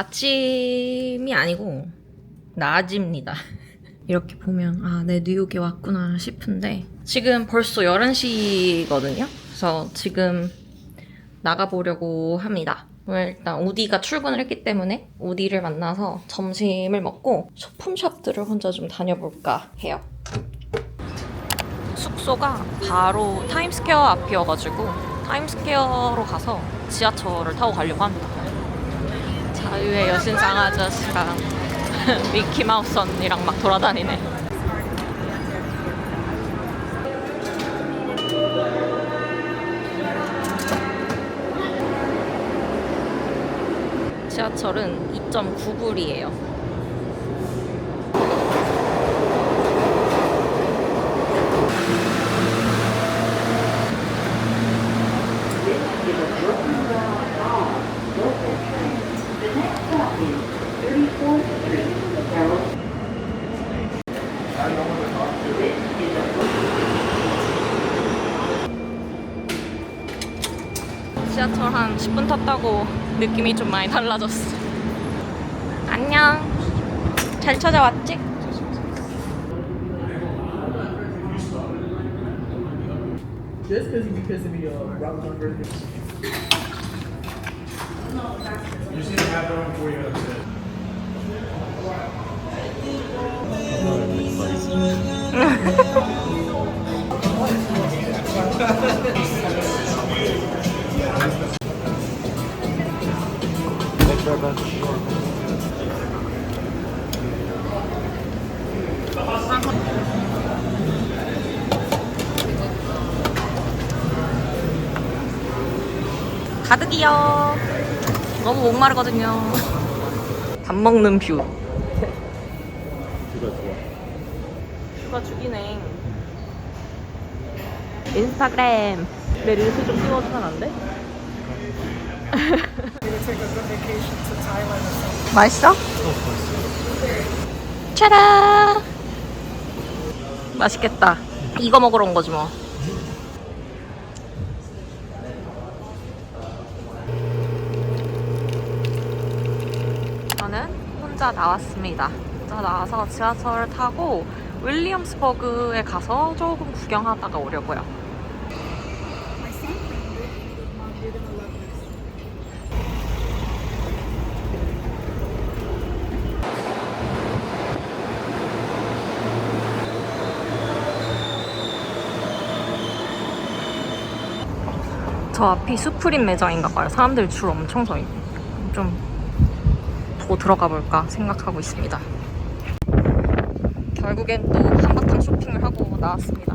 아침이 아니고 낮입니다. 이렇게 보면 아, 내 뉴욕에 왔구나 싶은데 지금 벌써 11시거든요. 그래서 지금 나가보려고 합니다. 오늘 일단 우디가 출근을 했기 때문에 우디를 만나서 점심을 먹고 소품샵들을 혼자 좀 다녀볼까 해요. 숙소가 바로 타임스퀘어 앞이어가지고 타임스퀘어로 가서 지하철을 타고 가려고 합니다. 자유의 여신 쌍아저씨랑 미키마우스 언니랑 막 돌아다니네. 지하철은 2.9불이에요. 지하철 한 10분 탔다고 느낌이 좀 많이 달라졌어. 안녕. 잘 찾아왔지? 가득이요. 너무 목마르거든요. 밥 먹는 뷰. 누가 좋아? 뷰가 죽이네. 인스타그램. 내 릴스 좀 띄워주면 안 돼? 맛있어? 짜란! 맛있겠다. 이거 먹으러 온 거지 뭐. 혼자 나왔습니다. 혼자 나와서 지하철을 타고 윌리엄스버그에 가서 조금 구경하다가 오려고요. 저 앞이 수프림 매장인가 봐요. 사람들 줄 엄청 서 있고. 좀 보고 들어가 볼까 생각하고 있습니다. 결국엔 또 한바탕 쇼핑을 하고 나왔습니다.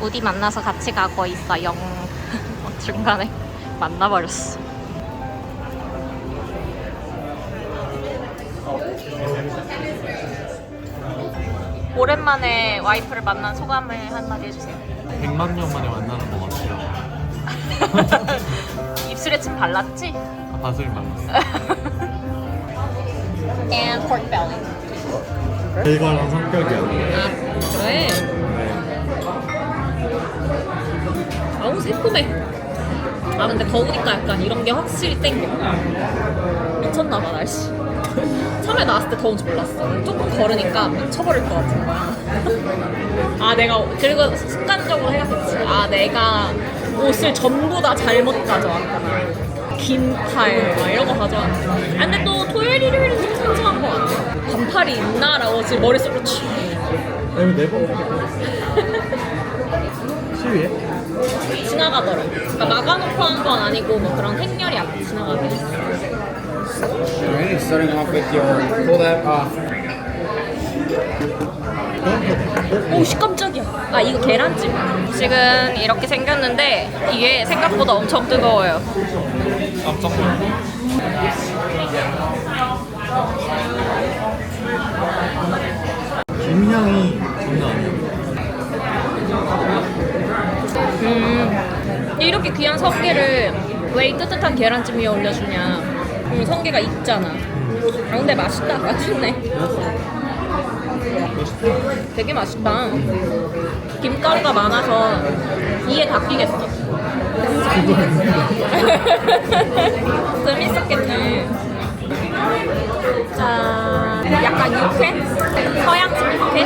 우디 만나서 같이 가고 있어요. 어, 중간에 만나버렸어. 오랜만에 와이프를 만난 소감을 한마디 해주세요. 100만 년 만에 만나는 것 같아요. 입술에 침 발랐지? 아, 바슬 만났어. And pork belly. 일관한 성격이 아니에요. 아, 그래? 새콤해. 아 근데 더우니까 약간 이런 게 확실히 땡겨. 미쳤나봐 날씨. 처음에 나왔을 때 더운지 몰랐어. 조금 걸으니까 미쳐버릴 것 같은 거야. 아 내가 그리고 습관적으로 생각했지. 아 내가 옷을 전부 다 잘못 가져왔구나. 긴 팔 막 이런 거 가져왔는데. 아, 근데 또 토요일 일요일은 좀 생소한 것 같아. 반팔이 있나라고 지금 머릿속으로 치. 아니 네번 시위해? 지나가더라. 그러니까 막아놓고 한 건 아니고 뭐 그런 행렬이 앞 지나가긴 했어. Alright, starting off with your pull that off. 오 씨 깜짝이야. 아 이거 계란찜. 지금 이렇게 생겼는데 이게 생각보다 엄청 뜨거워요. 깜짝 놀랐어 김향이 장난 아니야 음 이렇게 귀한 성게를 왜 이 뜨뜻한 계란찜 위에 올려주냐. 음, 성게가 익잖아. 아 근데 맛있다. 맛있네. 되게 맛있다. 김가루가 많아서 이에 다 끼겠어. 좀 있었겠네. 자, 약간 육회? 서양식 육회?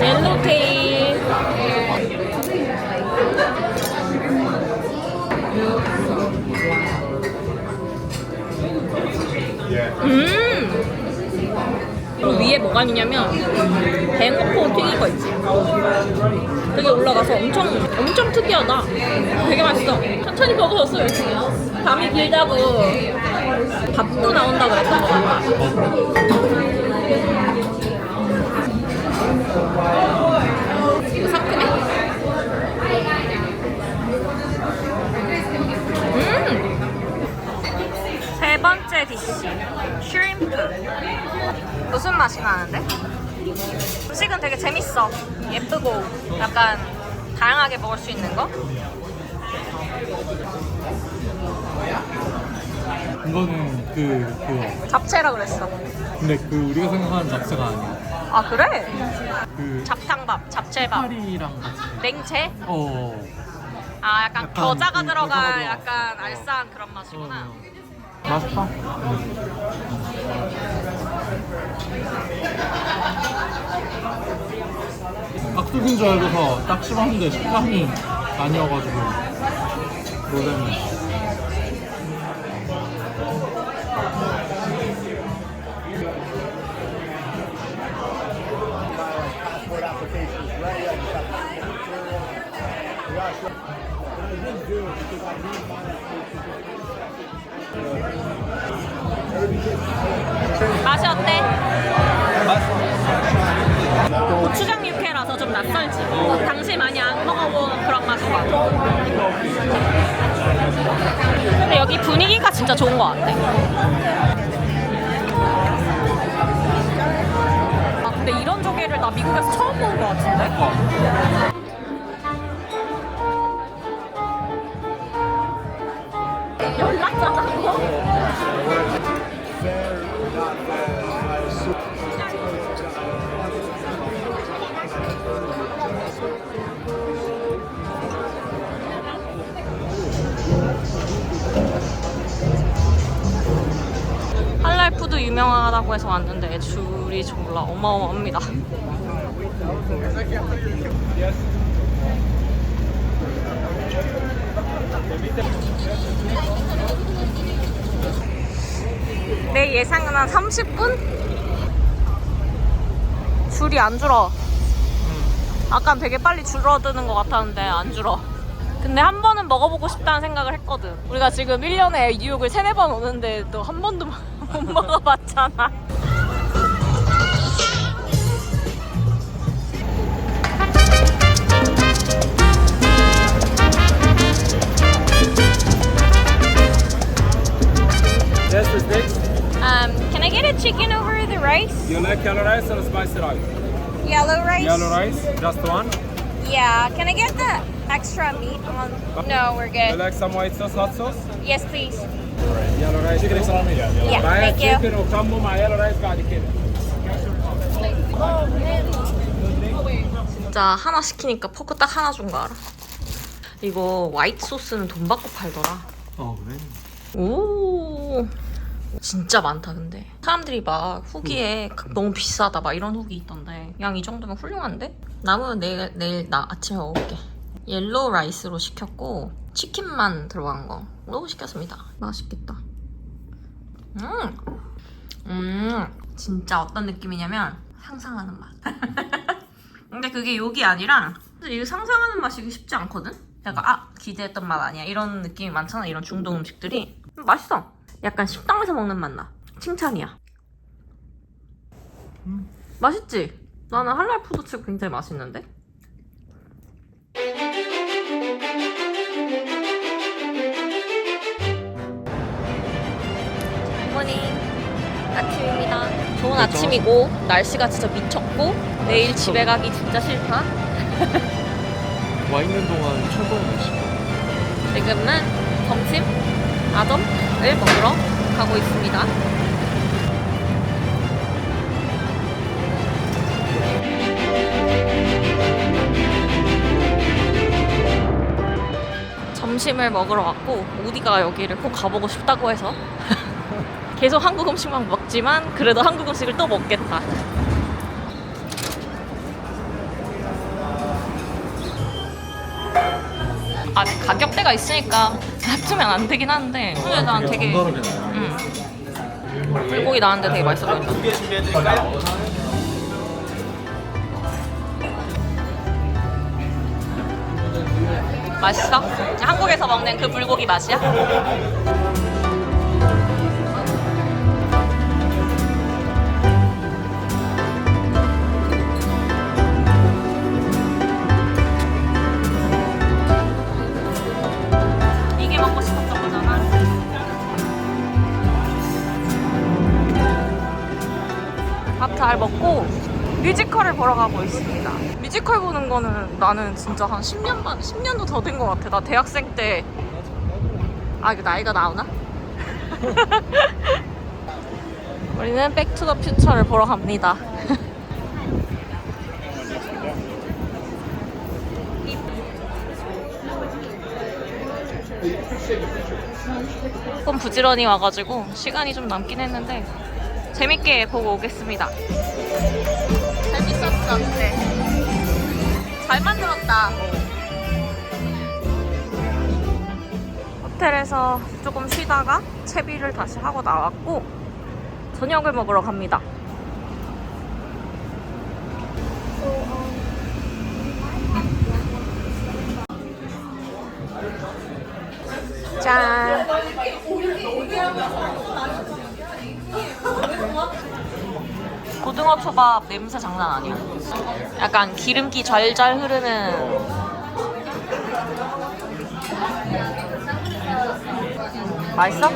옐로케이. 음! 그리고 위에 뭐가 있냐면 뱅어포 튀긴 거 있지. 그게 올라가서 엄청 엄청 특이하다. 되게 맛있어. 천천히 먹어줬어 열심히. 밤이 길다고 밥도 나온다고 그랬던 거 같아. 이거 상큼해? 음! 세 번째 디시 슈림프 무슨 맛이 나는데? 음식은 되게 재밌어 예쁘고 약간 다양하게 먹을 수 있는 거? 이거는 그 그거 잡채라 그랬어 근데 그 우리가 생각하는 잡채가 아니야 아 그래? 그 잡탕밥, 잡채밥, 파리랑 같이 냉채? 어 아 약간, 약간 겨자가 그 들어간 겨자가 들어가. 약간 알싸한 그런 맛이구나 어. 맛있다. 악수인 줄 알고서 딱 씹었는데 식감이 아니어가지고 놀랐네 맛이 어때? 고추장 육회라서 좀 낯설지 당시 많이 안 먹어본 그런 맛인 것 같아 근데 여기 분위기가 진짜 좋은 것 같아 아 근데 이런 조개를 나 미국에서 처음 본것 같은데? 할랄푸드 유명하다고 해서 왔는데 줄이 졸라 어마어마합니다. 내 예상은 한 30분? 줄이 안 줄어. 아까 되게 빨리 줄어드는 것 같았는데 안 줄어. 근데 한 번은 먹어보고 싶다는 생각을 했거든. 우리가 지금 1년에 뉴욕을 세네 번 오는데 또 한 번도 못 먹어봤잖아. rice? You like yellow rice or spicy rice? Yellow rice? Yellow rice, just one. Yeah. Can I get the extra meat on? No, we're You good. like some white sauce, hot sauce? Yes, please. Yellow rice. Chicken salami. Yeah, معايا thank you. chicken وكمو مع yellow rice بعد كده. 진짜 하나 시키니까 포크 딱 하나 준 거 알아? 이거 화이트 소스는 돈 받고 팔더라. 어 그래? 오 진짜 많다 근데. 사람들이 막 후기에 너무 비싸다 막 이런 후기 있던데. 그냥 이 정도면 훌륭한데? 남은 내일, 내일 나 아침에 먹을게. 옐로우 라이스로 시켰고 치킨만 들어간 거로 시켰습니다. 맛있겠다. 음, 음! 진짜 어떤 느낌이냐면 상상하는 맛. 근데 그게 욕이 아니라 이거 상상하는 맛이기 쉽지 않거든? 약간 아 기대했던 맛 아니야. 이런 느낌이 많잖아 이런 중동 음식들이. 음, 맛있어 약간 식당에서 먹는 맛 나. 칭찬이야 맛있지? 나는 할랄 푸드칩 굉장히 맛있는데? 굿모닝 아침입니다 좋은 아침이고 날씨가 진짜 미쳤고 내일 집에 가기 진짜 싫다 와 있는 동안 최고의 날씨. 지금은 점심 아점을 먹으러 가고 있습니다. 점심을 먹으러 왔고 우디가 여기를 꼭 가보고 싶다고 해서 계속 한국 음식만 먹지만 그래도 한국 음식을 또 먹겠다. 아 가격대가 있으니까 낮추면 안 되긴 하는데 근데 난 되게 음. 불고기 나왔는데 되게 맛있어 보인다 맛있어? 한국에서 먹는 그 불고기 맛이야? 잘 먹고 뮤지컬을 보러 가고 있습니다. 뮤지컬 보는 거는 나는 진짜 한 10년 반, 10년도 더 된 것 같아. 나 대학생 때. 아, 이거 나이가 나오나? 우리는 백투더 퓨처를 보러 갑니다. 조금 부지런히 와가지고 시간이 좀 남긴 했는데 재밌게 보고 오겠습니다. 재밌었어, 근데. 잘 만들었다. 호텔에서 조금 쉬다가 채비를 다시 하고 나왔고 저녁을 먹으러 갑니다. 짠. 고등어 초밥 냄새 장난 아니야. 약간 기름기 잘잘 흐르는. 맛있어?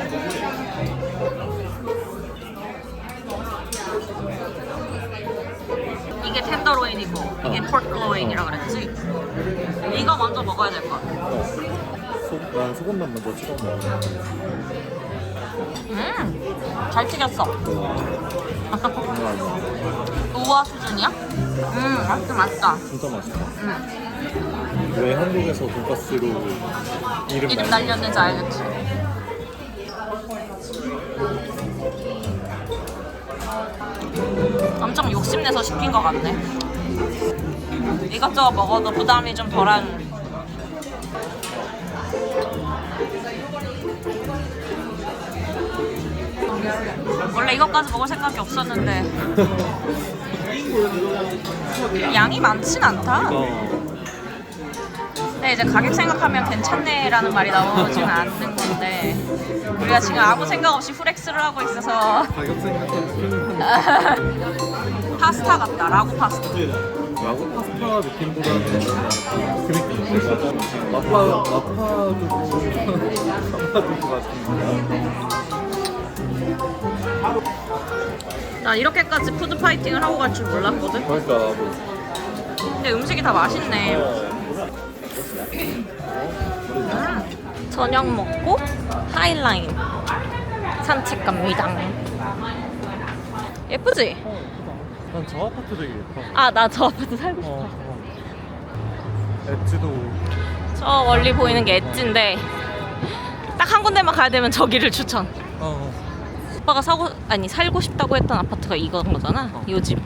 이게 텐더로인이고 이게 포크로인이라 그랬지? 이거 먼저 먹어야 될 것 같아. 소, 난 소금만 먼저 찍어 먹어. 음, 잘 튀겼어. 우와 수준이야? 음, 맛있다, 맛있다. 진짜 맛있다. 음, 왜 한국에서 돈가스로 이름 이름 날렸는지 알겠지? 엄청 욕심내서 시킨 것 같네. 이것저것 먹어도 부담이 좀 덜한. 원래 이것까지 먹을 생각이 없었는데. 양이 많진 않다. 어, 근데 이제 가격 생각하면 괜찮네라는 말이 나오지는 않는 건데. 우리가 지금 아무 생각 없이 후렉스를 하고 있어서. 파스타 같다. 라구 파스타. 야구 파스타 느낌보다는 그 느낌. 마파 마파두부 마파두부 같은 난 이렇게까지 푸드 파이팅을 하고 갈 줄 몰랐거든 그러니까 나도 근데 음식이 다 맛있네 저녁 먹고 하이라인 산책 갑니다 예쁘지? 난저 아파트 되게 예뻐. 아 나 저 아파트 살고 싶어 어, 어. 엣지도 저 멀리 보이는 게 엣지인데 딱 한 군데만 가야 되면 저기를 추천. 어. 오빠가 사고 아니 살고 싶다고 했던 아파트가 이건 거잖아. 요즘.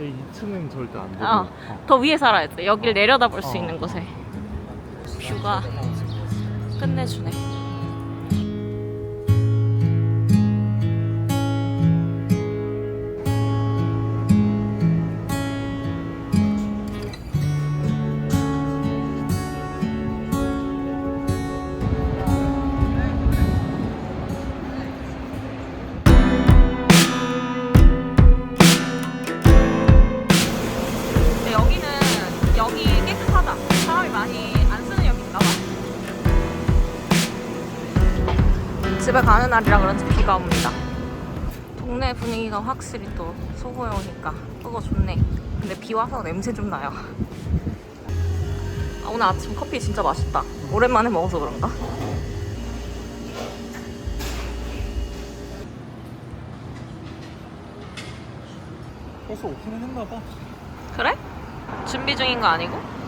2층은 절대 안 되고. 어, 더 위에 살아야 돼. 여길 내려다 볼 수 있는 곳에. 뷰가 끝내주네. 동네 분위기가 확실히 또 소호에 오니까 그거 좋네. 근데 비 와서 냄새 좀 나요. 아, 오늘 아침 커피 진짜 맛있다. 오랜만에 먹어서 그런가? 벌써 오픈을 했나 봐. 그래? 준비 중인 거 아니고?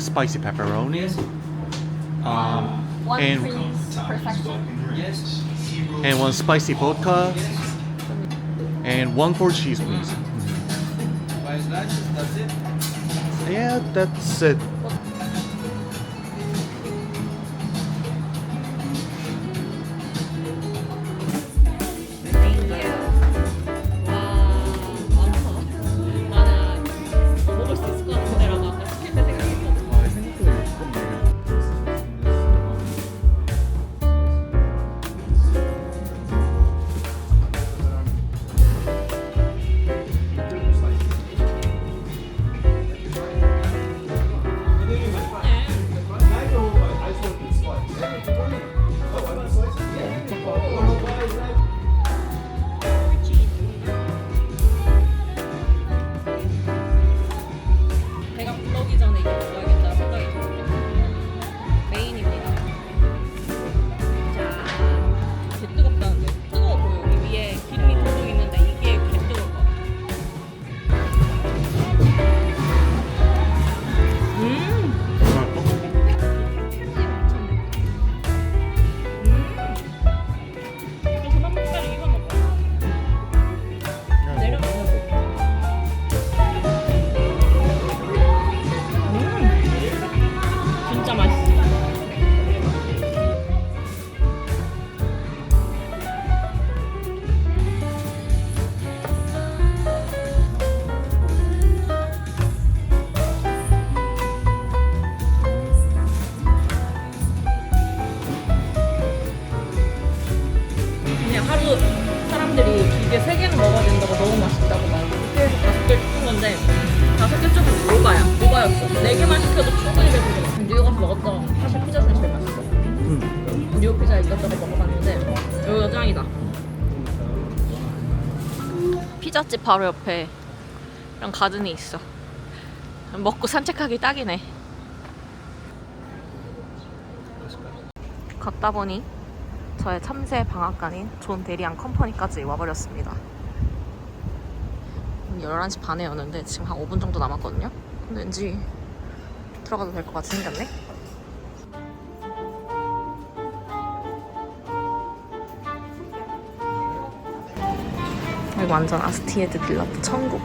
Spicy pepperonis? Um, One and please, perfection. and one spicy vodka. And one four cheese, please. Yeah, that's it. 바로 옆에 이런 가든이 있어 먹고 산책하기 딱이네 걷다 보니 저의 참새 방앗간인 존 대리안 컴퍼니까지 와버렸습니다. 11시 반에 여는데 지금 한 5분 정도 남았거든요. 근데 왠지 들어가도 될 것 같이 생겼네. 완전 아스티에드 빌라프 천국.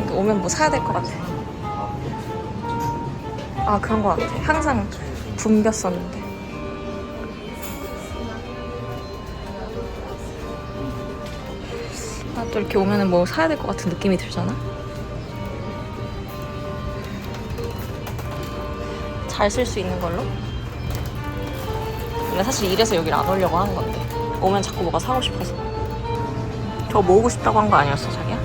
여기 오면 뭐 사야 될 것 같아. 아 그런 것 같아. 항상 붐볐었는데. 아, 또 이렇게 오면은 뭐 사야 될 것 같은 느낌이 들잖아? 잘 쓸 수 있는 걸로? 근데 사실 이래서 여기를 안 오려고 하는 건데. 오면 자꾸 뭐가 사고 싶어서. 저거 모으고 싶다고 한 거 아니었어, 자기야?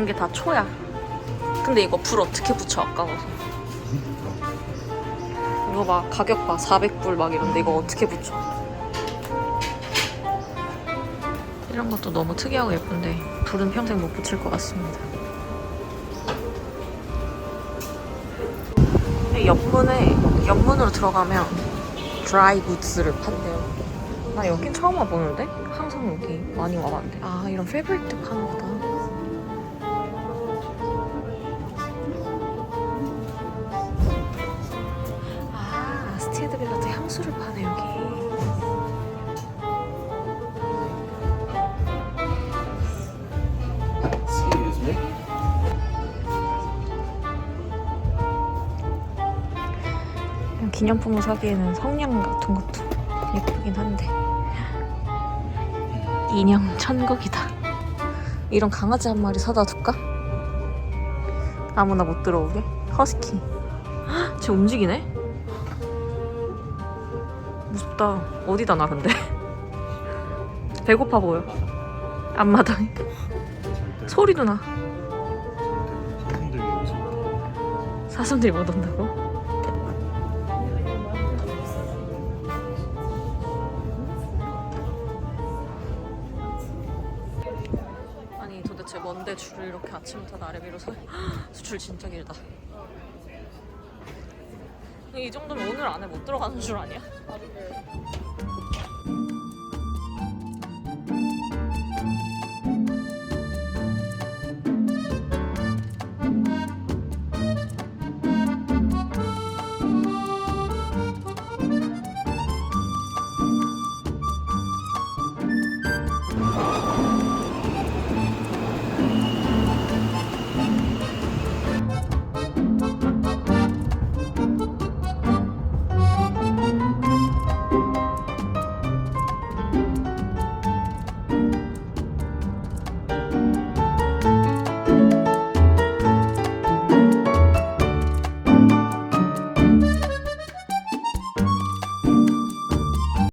이게 다 초야. 근데 이거 불 어떻게 붙여, 아까워서. 이거 봐 가격 봐 400불 막 이런데 이거 어떻게 붙여 이런 것도 너무 특이하고 예쁜데 불은 평생 못 붙일 것 같습니다 옆문에 옆문으로 들어가면 드라이 구츠를 판대요. 나 여긴 처음 와보는데? 항상 여기 많이 와봤는데. 아 이런 패브릭도 파는 거다 기념품을 사기에는 성냥 같은 것도 예쁘긴 한데 인형 천국이다 이런 강아지 한 마리 사다 둘까? 아무나 못 들어오게 허스키 헉, 쟤 움직이네? 무섭다 어디다 놔 근데 배고파 보여 앞마당에 소리도 나. 사슴들이 못 온다고? 아침부터 나래비로 서 수출 진짜 길다 이 정도면 오늘 안에 못 들어가는 줄 아니야?